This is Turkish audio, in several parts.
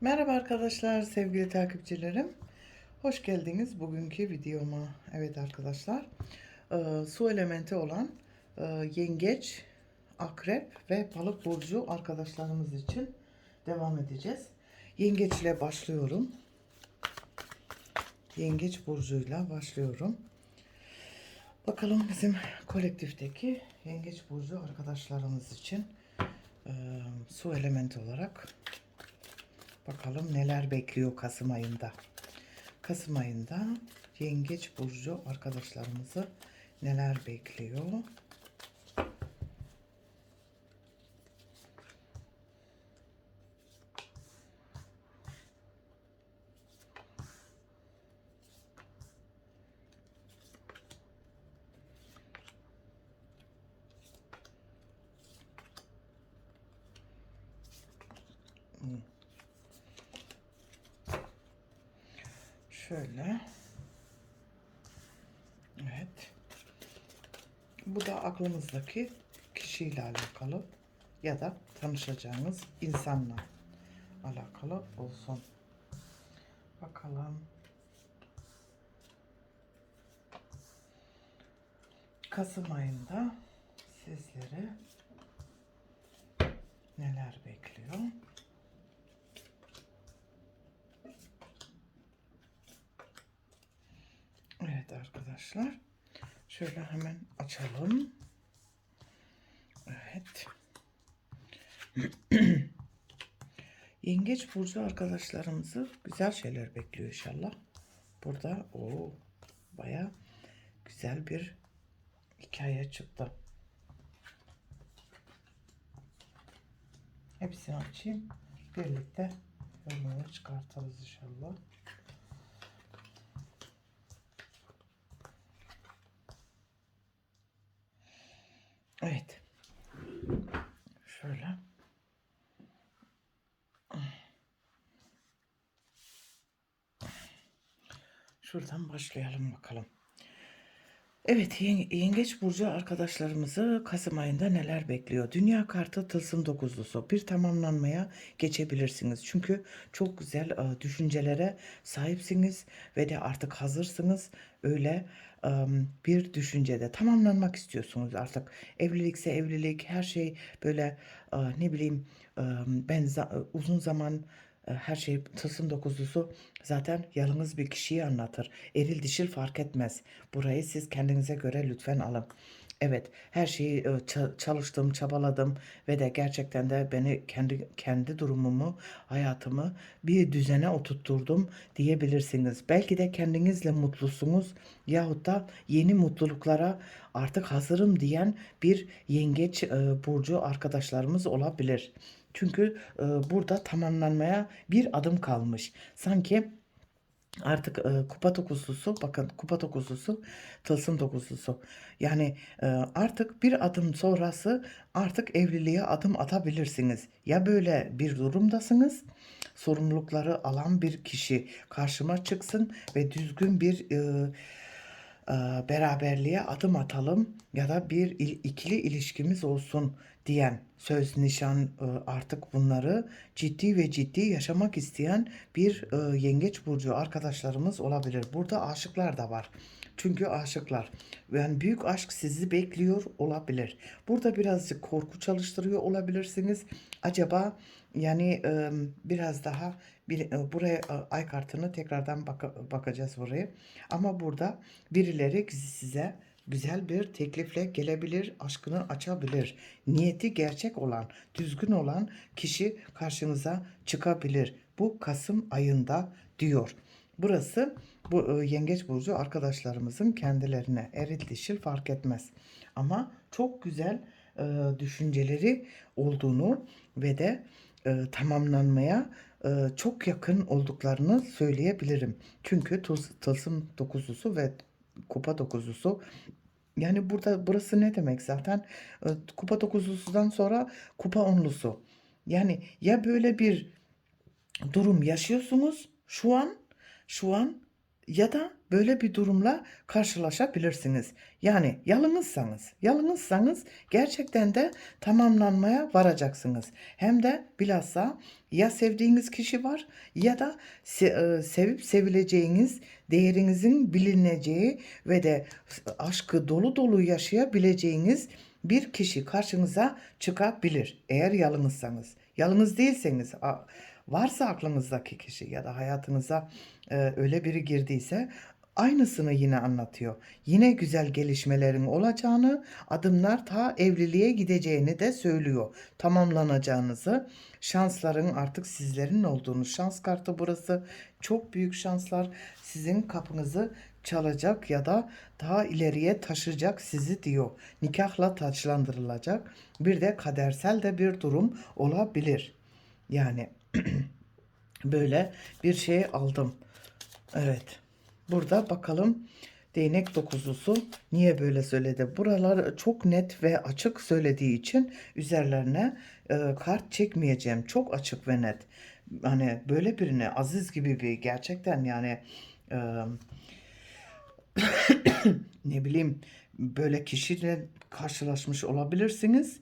Merhaba arkadaşlar, sevgili takipçilerim. Hoş geldiniz bugünkü videoma. Evet arkadaşlar, e, su elementi olan e, yengeç, akrep ve balık burcu arkadaşlarımız için devam edeceğiz. Yengeçle başlıyorum. Yengeç burcuyla başlıyorum. Bakalım bizim kolektifteki yengeç burcu arkadaşlarımız için e, su elementi olarak Bakalım neler bekliyor Kasım ayında. Kasım ayında Yengeç Burcu arkadaşlarımızı neler bekliyor? Şöyle. Evet. Bu da aklınızdaki kişiyle alakalı ya da tanışacağınız insanla alakalı olsun. Bakalım. Kasım ayında sizleri neler bekliyor? Evet arkadaşlar. Şöyle hemen açalım. Evet. Yengeç burcu arkadaşlarımızı güzel şeyler bekliyor inşallah. Burada o baya güzel bir hikaye çıktı. Hepsini açayım. Birlikte yolunu çıkartırız inşallah. Evet. Şöyle. Şuradan başlayalım bakalım. Evet, yen- Yengeç Burcu arkadaşlarımızı Kasım ayında neler bekliyor? Dünya kartı tılsım dokuzlusu. Bir tamamlanmaya geçebilirsiniz. Çünkü çok güzel e, düşüncelere sahipsiniz ve de artık hazırsınız. Öyle bir düşüncede tamamlanmak istiyorsunuz artık. Evlilikse evlilik, her şey böyle ne bileyim ben uzun zaman her şey tılsım dokuzlusu zaten yalnız bir kişiyi anlatır. Eril dişil fark etmez. Burayı siz kendinize göre lütfen alın. Evet, her şeyi e, ça- çalıştım, çabaladım ve de gerçekten de beni kendi kendi durumumu, hayatımı bir düzene oturtturdum diyebilirsiniz. Belki de kendinizle mutlusunuz yahut da yeni mutluluklara artık hazırım diyen bir yengeç e, burcu arkadaşlarımız olabilir. Çünkü e, burada tamamlanmaya bir adım kalmış. Sanki Artık e, kupa dokuzlusu, bakın kupa dokuzlusu, tılsım dokuzlusu. Yani e, artık bir adım sonrası artık evliliğe adım atabilirsiniz. Ya böyle bir durumdasınız, sorumlulukları alan bir kişi karşıma çıksın ve düzgün bir e, beraberliğe adım atalım ya da bir il- ikili ilişkimiz olsun diyen söz nişan e, artık bunları ciddi ve ciddi yaşamak isteyen bir e, yengeç burcu arkadaşlarımız olabilir. Burada aşıklar da var. Çünkü aşıklar yani büyük aşk sizi bekliyor olabilir. Burada birazcık korku çalıştırıyor olabilirsiniz. Acaba yani e, biraz daha bir, e, buraya e, ay kartını tekrardan baka- bakacağız buraya. Ama burada birileri size güzel bir teklifle gelebilir, aşkını açabilir. Niyeti gerçek olan, düzgün olan kişi karşınıza çıkabilir. Bu Kasım ayında diyor. Burası bu e, Yengeç burcu arkadaşlarımızın kendilerine eril dişil fark etmez. Ama çok güzel düşünceleri olduğunu ve de tamamlanmaya çok yakın olduklarını söyleyebilirim. Çünkü tılsım dokuzlusu ve kupa dokuzlusu yani burada burası ne demek zaten E, kupa dokuzlusudan sonra kupa onlusu. Yani ya böyle bir durum yaşıyorsunuz şu an şu an ya da böyle bir durumla karşılaşabilirsiniz. Yani yalnızsanız, yalnızsanız gerçekten de tamamlanmaya varacaksınız. Hem de bilhassa ya sevdiğiniz kişi var ya da e, sevip sevileceğiniz, değerinizin bilineceği ve de aşkı dolu dolu yaşayabileceğiniz bir kişi karşınıza çıkabilir. Eğer yalnızsanız. Yalnız değilseniz, varsa aklınızdaki kişi ya da hayatınıza e, öyle biri girdiyse aynısını yine anlatıyor. Yine güzel gelişmelerin olacağını, adımlar ta evliliğe gideceğini de söylüyor. Tamamlanacağınızı, şansların artık sizlerin olduğunu, şans kartı burası. Çok büyük şanslar sizin kapınızı çalacak ya da daha ileriye taşıyacak sizi diyor. Nikahla taçlandırılacak. Bir de kadersel de bir durum olabilir. Yani böyle bir şey aldım. Evet. Burada bakalım değnek dokuzlusu niye böyle söyledi? Buralar çok net ve açık söylediği için üzerlerine e, kart çekmeyeceğim. Çok açık ve net. Hani böyle birine Aziz gibi bir gerçekten yani e, ne bileyim böyle kişiyle karşılaşmış olabilirsiniz.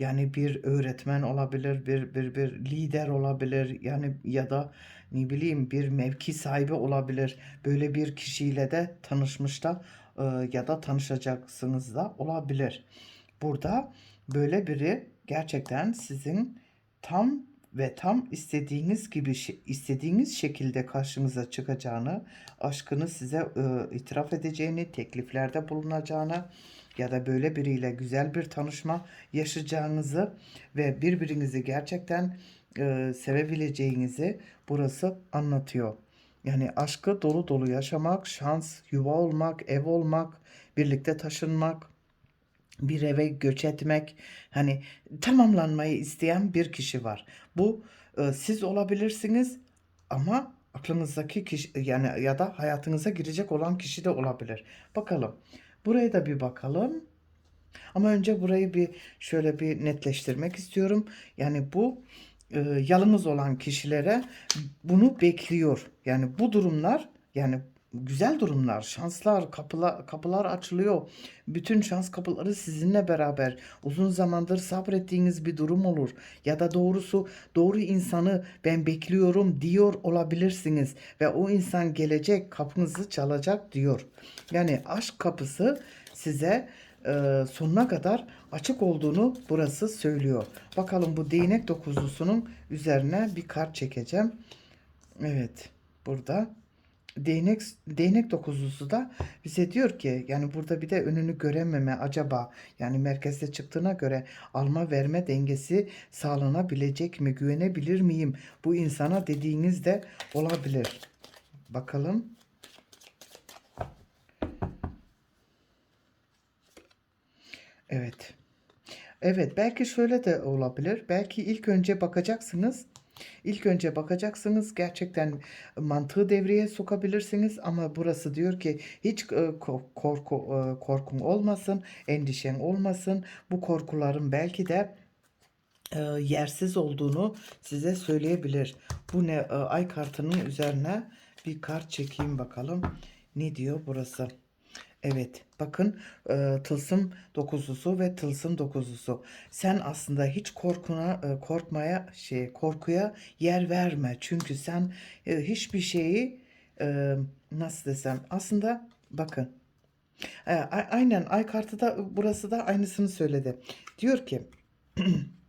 Yani bir öğretmen olabilir, bir bir bir lider olabilir. Yani ya da ne bileyim bir mevki sahibi olabilir. Böyle bir kişiyle de tanışmış da e, ya da tanışacaksınız da olabilir. Burada böyle biri gerçekten sizin tam ve tam istediğiniz gibi istediğiniz şekilde karşınıza çıkacağını, aşkını size e, itiraf edeceğini, tekliflerde bulunacağını ya da böyle biriyle güzel bir tanışma yaşayacağınızı ve birbirinizi gerçekten e, sevebileceğinizi burası anlatıyor. Yani aşkı dolu dolu yaşamak, şans, yuva olmak, ev olmak, birlikte taşınmak, bir eve göç etmek, hani tamamlanmayı isteyen bir kişi var. Bu e, siz olabilirsiniz ama aklınızdaki kişi yani ya da hayatınıza girecek olan kişi de olabilir. Bakalım. Buraya da bir bakalım. Ama önce burayı bir şöyle bir netleştirmek istiyorum. Yani bu e, yalnız olan kişilere bunu bekliyor. Yani bu durumlar yani güzel durumlar, şanslar, kapılar, kapılar açılıyor. Bütün şans kapıları sizinle beraber uzun zamandır sabrettiğiniz bir durum olur. Ya da doğrusu doğru insanı ben bekliyorum diyor olabilirsiniz. Ve o insan gelecek kapınızı çalacak diyor. Yani aşk kapısı size e, sonuna kadar açık olduğunu burası söylüyor. Bakalım bu değnek dokuzlusunun üzerine bir kart çekeceğim. Evet burada değnek değnek dokuzlusu da bize diyor ki yani burada bir de önünü görememe acaba yani merkezde çıktığına göre alma verme dengesi sağlanabilecek mi güvenebilir miyim bu insana dediğiniz de olabilir. Bakalım. Evet. Evet, belki şöyle de olabilir. Belki ilk önce bakacaksınız. İlk önce bakacaksınız. Gerçekten mantığı devreye sokabilirsiniz ama burası diyor ki hiç e, ko- korku e, korkun olmasın, endişen olmasın. Bu korkuların belki de e, yersiz olduğunu size söyleyebilir. Bu ne? Ay kartının üzerine bir kart çekeyim bakalım. Ne diyor burası? Evet, bakın e, tılsım dokuzlusu ve tılsım dokuzlusu. Sen aslında hiç korkuna e, korkmaya şey korkuya yer verme. Çünkü sen e, hiçbir şeyi e, nasıl desem aslında bakın e, aynen ay kartı da burası da aynısını söyledi. Diyor ki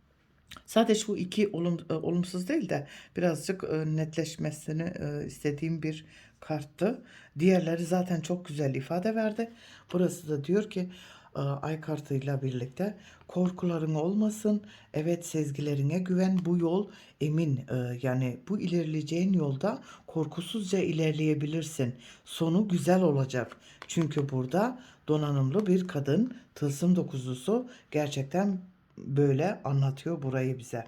Sadece bu iki olum, e, olumsuz değil de birazcık e, netleşmesini e, istediğim bir karttı. Diğerleri zaten çok güzel ifade verdi. Burası da diyor ki ay kartıyla birlikte korkuların olmasın. Evet sezgilerine güven. Bu yol emin. E, yani bu ilerleyeceğin yolda korkusuzca ilerleyebilirsin. Sonu güzel olacak. Çünkü burada donanımlı bir kadın tılsım dokuzlusu gerçekten böyle anlatıyor burayı bize.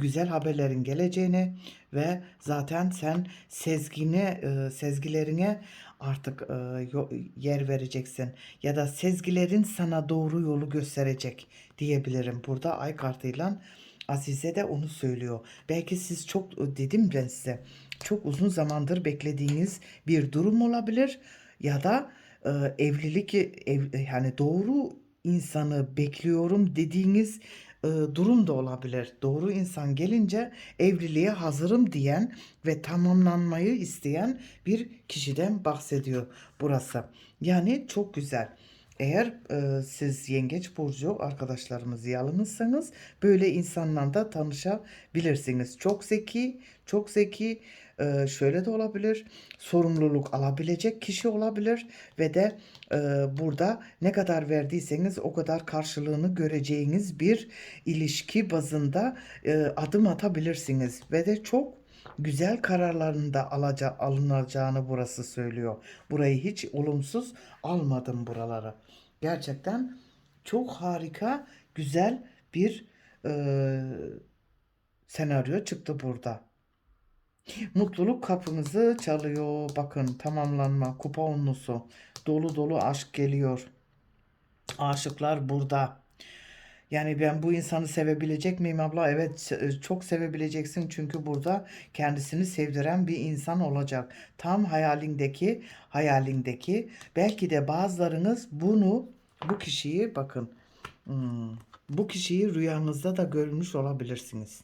Güzel haberlerin geleceğini ve zaten sen sezgine, e, sezgilerine artık e, yer vereceksin ya da sezgilerin sana doğru yolu gösterecek diyebilirim. Burada ay kartıyla Azize de onu söylüyor. Belki siz çok dedim ben size çok uzun zamandır beklediğiniz bir durum olabilir ya da e, evlilik ev, yani doğru insanı bekliyorum dediğiniz e, durum da olabilir. Doğru insan gelince evliliğe hazırım diyen ve tamamlanmayı isteyen bir kişiden bahsediyor burası. Yani çok güzel. Eğer e, siz yengeç burcu arkadaşlarımız yalnızsanız böyle insanlarla tanışabilirsiniz. Çok zeki, çok zeki. E, şöyle de olabilir. Sorumluluk alabilecek kişi olabilir ve de e, burada ne kadar verdiyseniz o kadar karşılığını göreceğiniz bir ilişki bazında e, adım atabilirsiniz ve de çok güzel kararların da alaca, alınacağını burası söylüyor. Burayı hiç olumsuz almadım buraları. Gerçekten çok harika, güzel bir e, senaryo çıktı burada. Mutluluk kapınızı çalıyor. Bakın tamamlanma, kupa onlusu. Dolu dolu aşk geliyor. Aşıklar burada. Yani ben bu insanı sevebilecek miyim abla? Evet se- çok sevebileceksin çünkü burada kendisini sevdiren bir insan olacak. Tam hayalindeki, hayalindeki. Belki de bazılarınız bunu, bu kişiyi bakın, hmm, bu kişiyi rüyanızda da görmüş olabilirsiniz.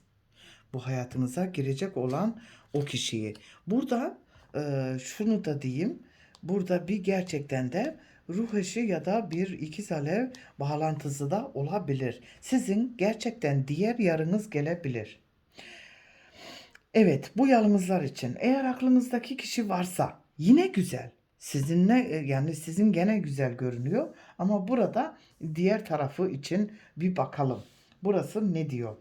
Bu hayatınıza girecek olan o kişiyi. Burada e, şunu da diyeyim. Burada bir gerçekten de ruh eşi ya da bir ikiz alev bağlantısı da olabilir. Sizin gerçekten diğer yarınız gelebilir. Evet, bu yalnızlar için eğer aklınızdaki kişi varsa yine güzel. Sizinle e, yani sizin gene güzel görünüyor ama burada diğer tarafı için bir bakalım. Burası ne diyor?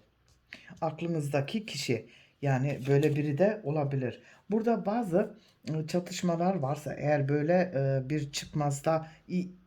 aklınızdaki kişi. Yani böyle biri de olabilir. Burada bazı çatışmalar varsa eğer böyle e, bir çıkmazda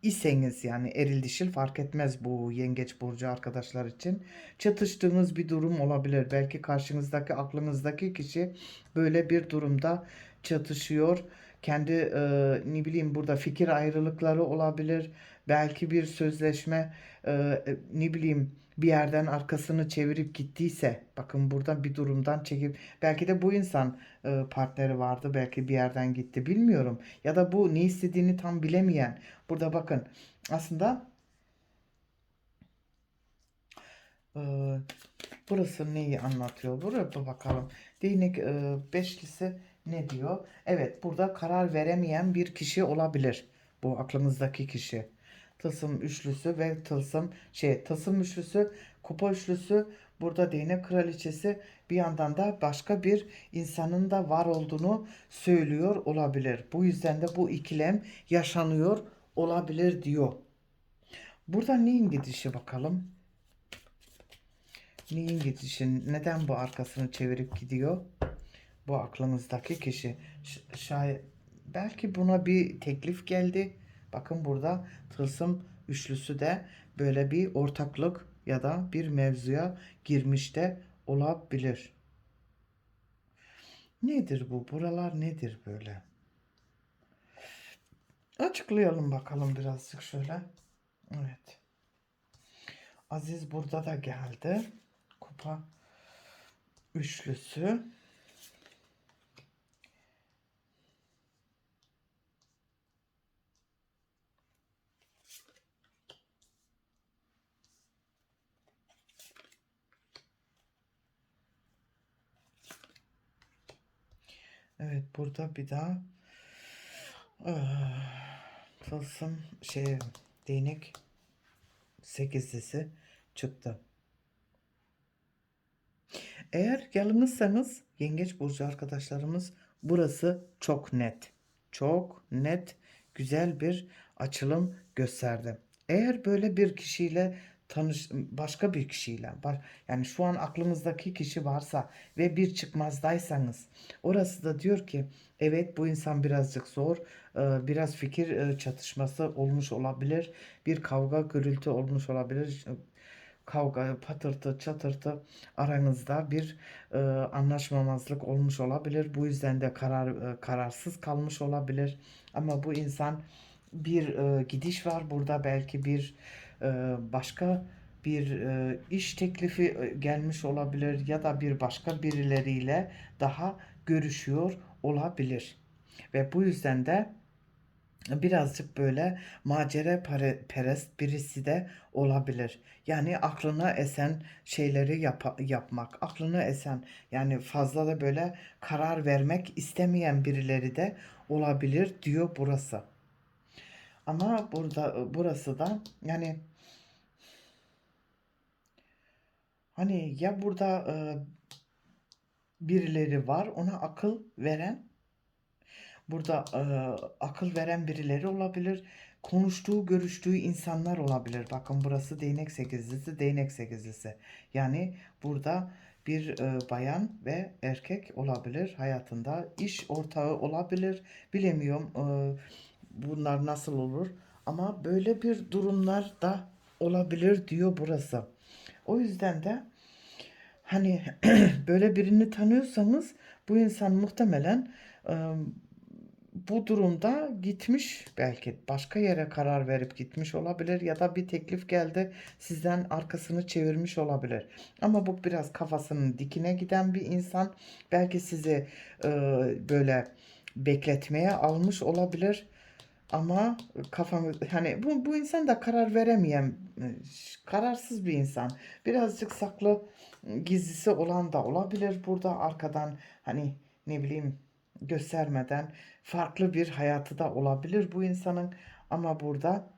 iseniz yani eril dişil fark etmez bu yengeç burcu arkadaşlar için. Çatıştığınız bir durum olabilir. Belki karşınızdaki aklınızdaki kişi böyle bir durumda çatışıyor. Kendi e, ne bileyim burada fikir ayrılıkları olabilir. Belki bir sözleşme e, e, ne bileyim bir yerden arkasını çevirip gittiyse bakın buradan bir durumdan çekip belki de bu insan e, partneri vardı belki bir yerden gitti bilmiyorum. Ya da bu ne istediğini tam bilemeyen burada bakın aslında e, burası neyi anlatıyor? Buraya bakalım. Değnek e, beşlisi ne diyor? Evet burada karar veremeyen bir kişi olabilir. Bu aklınızdaki kişi tılsım üçlüsü ve tılsım şey tılsım üçlüsü kupa üçlüsü burada değnek kraliçesi bir yandan da başka bir insanın da var olduğunu söylüyor olabilir. Bu yüzden de bu ikilem yaşanıyor olabilir diyor. Burada neyin gidişi bakalım? Neyin gidişi? Neden bu arkasını çevirip gidiyor? Bu aklınızdaki kişi. Şayet belki buna bir teklif geldi. Bakın burada tılsım üçlüsü de böyle bir ortaklık ya da bir mevzuya girmiş de olabilir. Nedir bu? Buralar nedir böyle? Açıklayalım bakalım birazcık şöyle. Evet. Aziz burada da geldi. Kupa üçlüsü. Evet burada bir daha ah, tılsım şey değnek sekizlisi çıktı. Eğer yalnızsanız yengeç burcu arkadaşlarımız burası çok net. Çok net güzel bir açılım gösterdi. Eğer böyle bir kişiyle tanış başka bir kişiyle yani şu an aklınızdaki kişi varsa ve bir çıkmazdaysanız orası da diyor ki evet bu insan birazcık zor biraz fikir çatışması olmuş olabilir bir kavga gürültü olmuş olabilir kavga, patırtı, çatırtı aranızda bir e, anlaşmamazlık olmuş olabilir. Bu yüzden de karar e, kararsız kalmış olabilir. Ama bu insan bir e, gidiş var burada belki bir başka bir e, iş teklifi e, gelmiş olabilir ya da bir başka birileriyle daha görüşüyor olabilir. Ve bu yüzden de birazcık böyle macera perest birisi de olabilir. Yani aklına esen şeyleri yapa- yapmak, aklına esen yani fazla da böyle karar vermek istemeyen birileri de olabilir diyor burası. Ama burada burası da yani hani ya burada e, birileri var ona akıl veren Burada e, akıl veren birileri olabilir. Konuştuğu, görüştüğü insanlar olabilir. Bakın burası değnek sekizlisi, değnek sekizlisi. Yani burada bir e, bayan ve erkek olabilir hayatında. iş ortağı olabilir. Bilemiyorum e, bunlar nasıl olur. Ama böyle bir durumlar da olabilir diyor burası. O yüzden de hani böyle birini tanıyorsanız bu insan muhtemelen bu durumda gitmiş belki başka yere karar verip gitmiş olabilir ya da bir teklif geldi sizden arkasını çevirmiş olabilir. Ama bu biraz kafasının dikine giden bir insan belki sizi böyle bekletmeye almış olabilir. Ama kafamı hani bu, bu insan da karar veremeyen e, kararsız bir insan. Birazcık saklı gizlisi olan da olabilir burada arkadan hani ne bileyim göstermeden farklı bir hayatı da olabilir bu insanın ama burada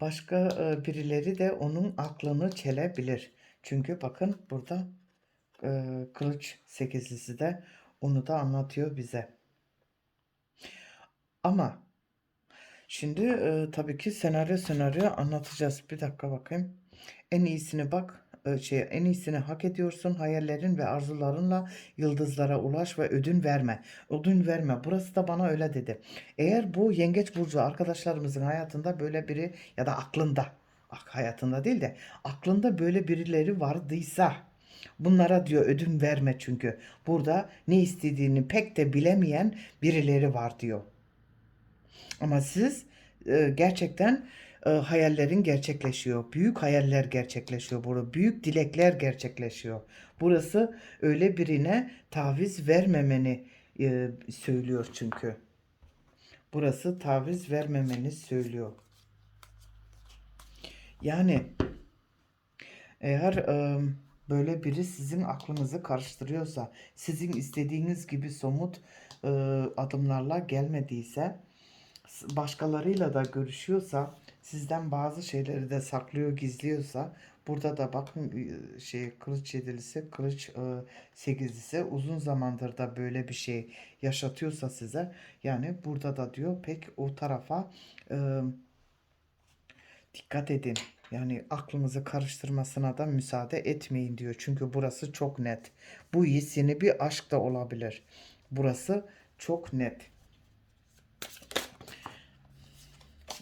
başka e, birileri de onun aklını çelebilir. Çünkü bakın burada e, kılıç sekizlisi de onu da anlatıyor bize. Ama şimdi e, tabii ki senaryo senaryo anlatacağız. Bir dakika bakayım. En iyisini bak e, şey en iyisini hak ediyorsun. Hayallerin ve arzularınla yıldızlara ulaş ve ödün verme. Ödün verme. Burası da bana öyle dedi. Eğer bu yengeç burcu arkadaşlarımızın hayatında böyle biri ya da aklında hayatında değil de aklında böyle birileri vardıysa bunlara diyor ödün verme çünkü burada ne istediğini pek de bilemeyen birileri var diyor. Ama siz e, gerçekten e, hayallerin gerçekleşiyor. Büyük hayaller gerçekleşiyor burada. Büyük dilekler gerçekleşiyor. Burası öyle birine taviz vermemeni e, söylüyor çünkü. Burası taviz vermemeni söylüyor. Yani eğer e, böyle biri sizin aklınızı karıştırıyorsa, sizin istediğiniz gibi somut e, adımlarla gelmediyse, başkalarıyla da görüşüyorsa, sizden bazı şeyleri de saklıyor, gizliyorsa burada da bakın e, şey kılıç yedilisi, kılıç e, sekizlisi uzun zamandır da böyle bir şey yaşatıyorsa size yani burada da diyor pek o tarafa e, dikkat edin. Yani aklınızı karıştırmasına da müsaade etmeyin diyor. Çünkü burası çok net. Bu his bir aşk da olabilir. Burası çok net.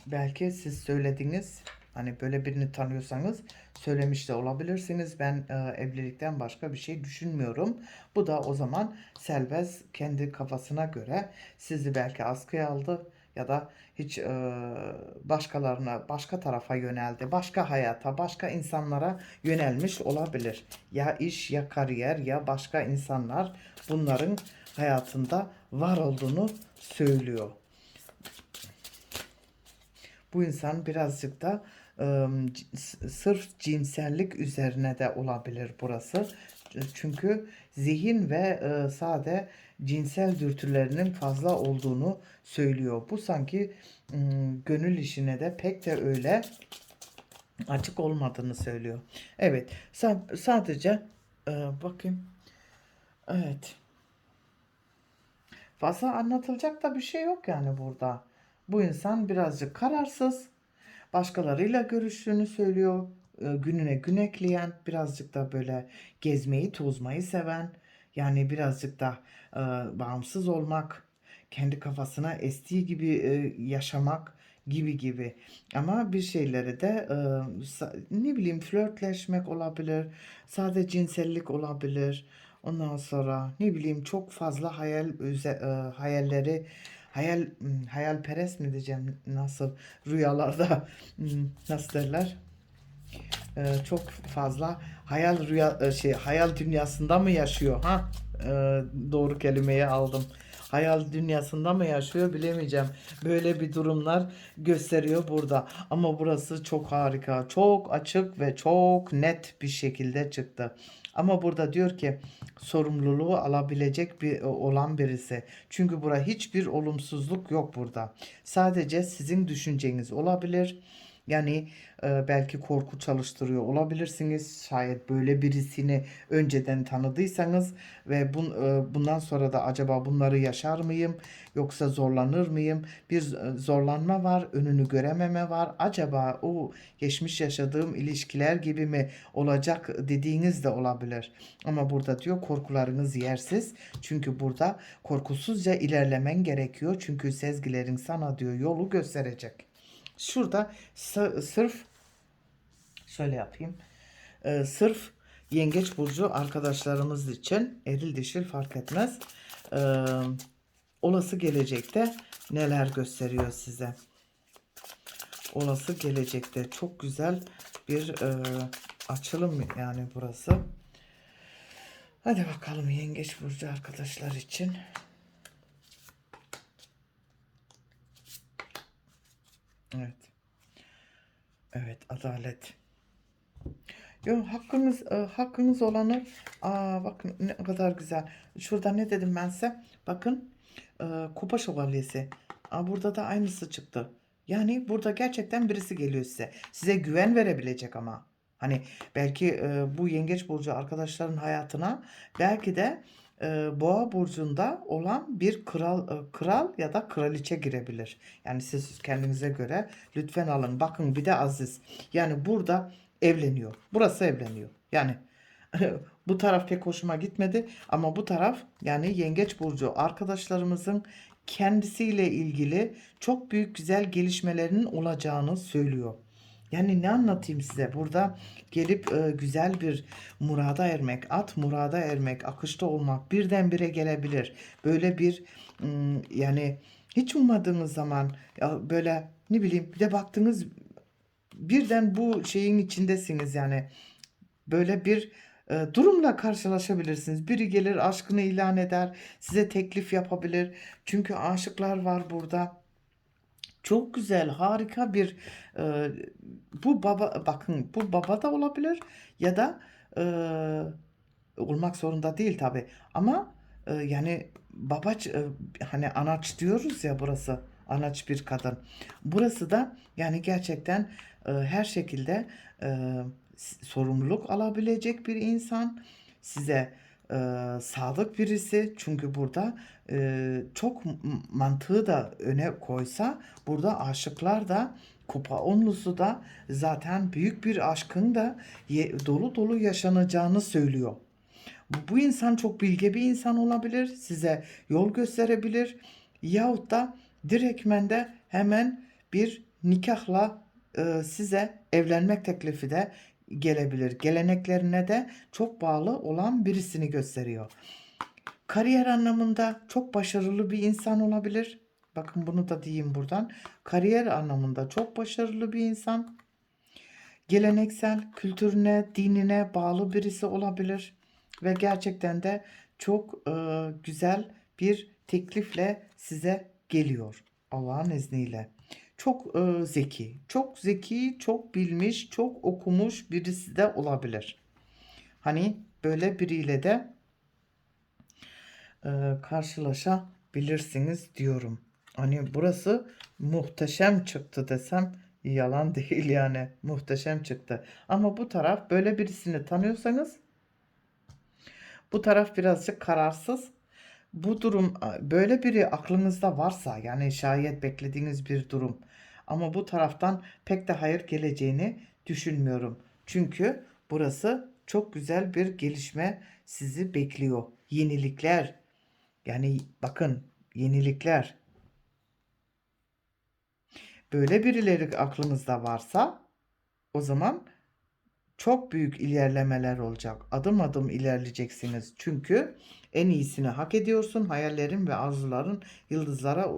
Belki siz söylediniz. Hani böyle birini tanıyorsanız söylemiş de olabilirsiniz. Ben e, evlilikten başka bir şey düşünmüyorum. Bu da o zaman serbest kendi kafasına göre sizi belki askıya aldı ya da hiç e, başkalarına, başka tarafa yöneldi. Başka hayata, başka insanlara yönelmiş olabilir. Ya iş, ya kariyer, ya başka insanlar bunların hayatında var olduğunu söylüyor bu insan birazcık da sırf cinsellik üzerine de olabilir burası. Çünkü zihin ve sade cinsel dürtülerinin fazla olduğunu söylüyor. Bu sanki gönül işine de pek de öyle açık olmadığını söylüyor. Evet, sadece bakayım. Evet. Fazla anlatılacak da bir şey yok yani burada. Bu insan birazcık kararsız. Başkalarıyla görüştüğünü söylüyor. E, gününe gün ekleyen, birazcık da böyle gezmeyi, tozmayı seven. Yani birazcık da e, bağımsız olmak, kendi kafasına estiği gibi e, yaşamak gibi gibi. Ama bir şeyleri de e, ne bileyim flörtleşmek olabilir, sade cinsellik olabilir. Ondan sonra ne bileyim çok fazla hayal e, hayalleri hayal hmm, hayalperest mi diyeceğim nasıl rüyalarda hmm, nasıl derler? Ee, çok fazla hayal rüya e, şey hayal dünyasında mı yaşıyor ha? Ee, doğru kelimeyi aldım. Hayal dünyasında mı yaşıyor bilemeyeceğim. Böyle bir durumlar gösteriyor burada. Ama burası çok harika. Çok açık ve çok net bir şekilde çıktı. Ama burada diyor ki sorumluluğu alabilecek bir olan birisi. Çünkü burada hiçbir olumsuzluk yok burada. Sadece sizin düşünceniz olabilir. Yani e, belki korku çalıştırıyor olabilirsiniz. Şayet böyle birisini önceden tanıdıysanız ve bun, e, bundan sonra da acaba bunları yaşar mıyım yoksa zorlanır mıyım? Bir e, zorlanma var, önünü görememe var. Acaba o geçmiş yaşadığım ilişkiler gibi mi olacak dediğiniz de olabilir. Ama burada diyor korkularınız yersiz. Çünkü burada korkusuzca ilerlemen gerekiyor. Çünkü sezgilerin sana diyor yolu gösterecek. Şurada sı- sırf şöyle yapayım. Ee, sırf yengeç burcu arkadaşlarımız için eril dişil fark etmez. Ee, olası gelecekte neler gösteriyor size? Olası gelecekte çok güzel bir e, açılım yani burası. Hadi bakalım yengeç burcu arkadaşlar için. Evet. Evet, adalet. Yo hakkınız e, hakkınız olanı aa bakın ne kadar güzel. Şurada ne dedim ben size? Bakın e, kupa şövalyesi. Aa, burada da aynısı çıktı. Yani burada gerçekten birisi geliyor size. Size güven verebilecek ama. Hani belki e, bu yengeç burcu arkadaşların hayatına belki de e, boğa burcunda olan bir kral e, kral ya da kraliçe girebilir. Yani siz kendinize göre lütfen alın. Bakın bir de Aziz. Yani burada evleniyor. Burası evleniyor. Yani bu taraf pek hoşuma gitmedi ama bu taraf yani Yengeç burcu arkadaşlarımızın kendisiyle ilgili çok büyük güzel gelişmelerinin olacağını söylüyor. Yani ne anlatayım size? Burada gelip e, güzel bir murada ermek, at murada ermek, akışta olmak birdenbire gelebilir. Böyle bir yani hiç ummadığınız zaman ya böyle ne bileyim bir de baktınız birden bu şeyin içindesiniz yani. Böyle bir e, durumla karşılaşabilirsiniz. Biri gelir aşkını ilan eder, size teklif yapabilir. Çünkü aşıklar var burada. Çok güzel, harika bir e, bu baba bakın bu baba da olabilir ya da e, olmak zorunda değil tabi ama e, yani babaç e, hani anaç diyoruz ya burası anaç bir kadın. Burası da yani gerçekten e, her şekilde e, sorumluluk alabilecek bir insan. Size e, sadık birisi çünkü burada e, çok mantığı da öne koysa burada aşıklar da kupa onlusu da zaten büyük bir aşkın da ye- dolu dolu yaşanacağını söylüyor. Bu insan çok bilge bir insan olabilir. Size yol gösterebilir. Yahut da direktmen de hemen bir nikahla e, size evlenmek teklifi de gelebilir. Geleneklerine de çok bağlı olan birisini gösteriyor. Kariyer anlamında çok başarılı bir insan olabilir. Bakın bunu da diyeyim buradan. Kariyer anlamında çok başarılı bir insan. Geleneksel kültürüne, dinine bağlı birisi olabilir ve gerçekten de çok e, güzel bir teklifle size geliyor Allah'ın izniyle. Çok e, zeki, çok zeki, çok bilmiş, çok okumuş birisi de olabilir. Hani böyle biriyle de e, karşılaşabilirsiniz diyorum. Hani burası muhteşem çıktı desem yalan değil yani muhteşem çıktı. Ama bu taraf böyle birisini tanıyorsanız bu taraf birazcık kararsız. Bu durum böyle biri aklınızda varsa yani şayet beklediğiniz bir durum ama bu taraftan pek de hayır geleceğini düşünmüyorum. Çünkü burası çok güzel bir gelişme sizi bekliyor. Yenilikler yani bakın yenilikler böyle birileri aklınızda varsa o zaman çok büyük ilerlemeler olacak. Adım adım ilerleyeceksiniz. Çünkü en iyisini hak ediyorsun. Hayallerin ve arzuların yıldızlara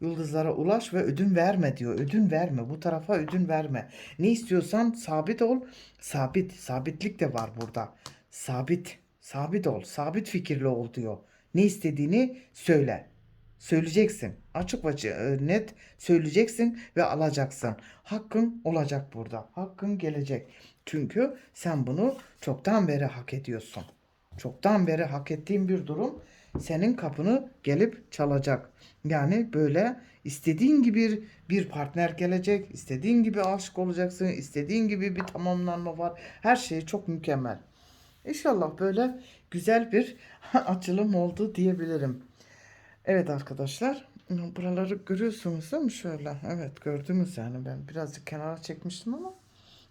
yıldızlara ulaş ve ödün verme diyor. Ödün verme. Bu tarafa ödün verme. Ne istiyorsan sabit ol. Sabit. Sabitlik de var burada. Sabit. Sabit ol. Sabit fikirli ol diyor. Ne istediğini söyle. Söyleyeceksin. Açık açı- e, net söyleyeceksin ve alacaksın. Hakkın olacak burada. Hakkın gelecek. Çünkü sen bunu çoktan beri hak ediyorsun. Çoktan beri hak ettiğin bir durum senin kapını gelip çalacak. Yani böyle istediğin gibi bir partner gelecek, istediğin gibi aşık olacaksın, istediğin gibi bir tamamlanma var. Her şey çok mükemmel. İnşallah böyle güzel bir açılım oldu diyebilirim. Evet arkadaşlar, buraları görüyorsunuz değil mi şöyle? Evet gördünüz yani ben birazcık kenara çekmiştim ama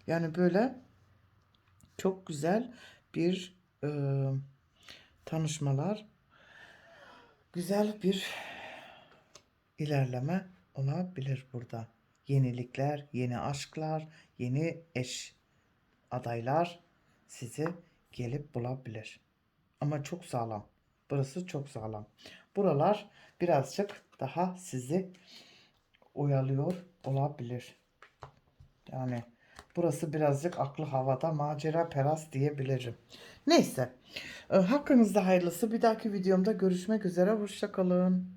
yani böyle çok güzel bir e, tanışmalar, güzel bir ilerleme olabilir burada. Yenilikler, yeni aşklar, yeni eş adaylar sizi gelip bulabilir. Ama çok sağlam. Burası çok sağlam. Buralar birazcık daha sizi oyalıyor olabilir. Yani burası birazcık aklı havada macera peras diyebilirim. Neyse. E, Hakkınızda hayırlısı. Bir dahaki videomda görüşmek üzere. Hoşçakalın.